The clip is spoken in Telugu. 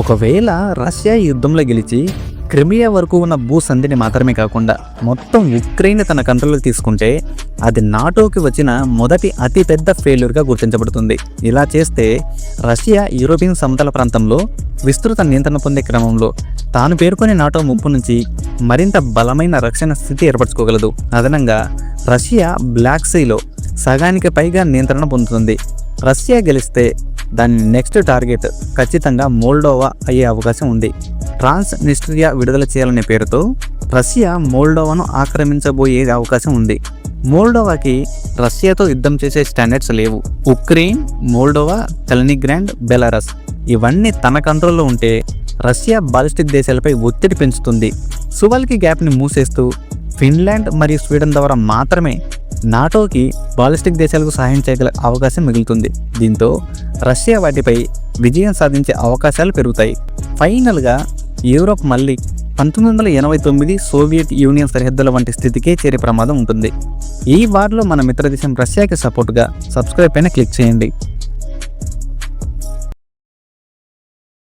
ఒకవేళ రష్యా యుద్ధంలో గెలిచి క్రిమియా వరకు ఉన్న భూసంధిని మాత్రమే కాకుండా మొత్తం ఉక్రెయిన్ తన కంట్రోల్లో తీసుకుంటే అది నాటోకి వచ్చిన మొదటి అతిపెద్ద ఫెయిల్యూర్గా గుర్తించబడుతుంది. ఇలా చేస్తే రష్యా యూరోపియన్ సమతల ప్రాంతంలో విస్తృత నియంత్రణ పొందే క్రమంలో తాను పేర్కొనే నాటో ముప్పు నుంచి మరింత బలమైన రక్షణ స్థితి ఏర్పరచుకోగలదు. అదనంగా రష్యా బ్లాక్ సీలో సగానికి పైగా నియంత్రణ పొందుతుంది. రష్యా గెలిస్తే దాని నెక్స్ట్ టార్గెట్ ఖచ్చితంగా మోల్డోవా అయ్యే అవకాశం ఉంది. ట్రాన్స్ నిస్ట్రియా విడుదల చేయాలనే పేరుతో రష్యా మోల్డోవాను ఆక్రమించబోయే అవకాశం ఉంది. మోల్డోవాకి రష్యాతో యుద్ధం చేసే స్టాండర్డ్స్ లేవు. ఉక్రెయిన్ మోల్డోవా కలినిగ్రాండ్ బెలారస్ ఇవన్నీ తన కంట్రోల్లో ఉంటే రష్యా బాలిస్టిక్ దేశాలపై ఒత్తిడి పెంచుతుంది. సువల్కి గ్యాప్ని మూసేస్తూ ఫిన్లాండ్ మరియు స్వీడన్ ద్వారా మాత్రమే నాటోకి బాలిస్టిక్ దేశాలకు సహాయం చేయగల అవకాశం మిగులుతుంది. దీంతో రష్యా వాటిపై విజయం సాధించే అవకాశాలు పెరుగుతాయి. ఫైనల్గా యూరోప్ మళ్ళీ పంతొమ్మిది వందల ఎనభై తొమ్మిది సోవియట్ యూనియన్ సరిహద్దుల వంటి స్థితికే చేరే ప్రమాదం ఉంటుంది. ఈ వార్లో మన మిత్రదేశం రష్యాకి సపోర్ట్గా సబ్స్క్రైబ్ పైన క్లిక్ చేయండి.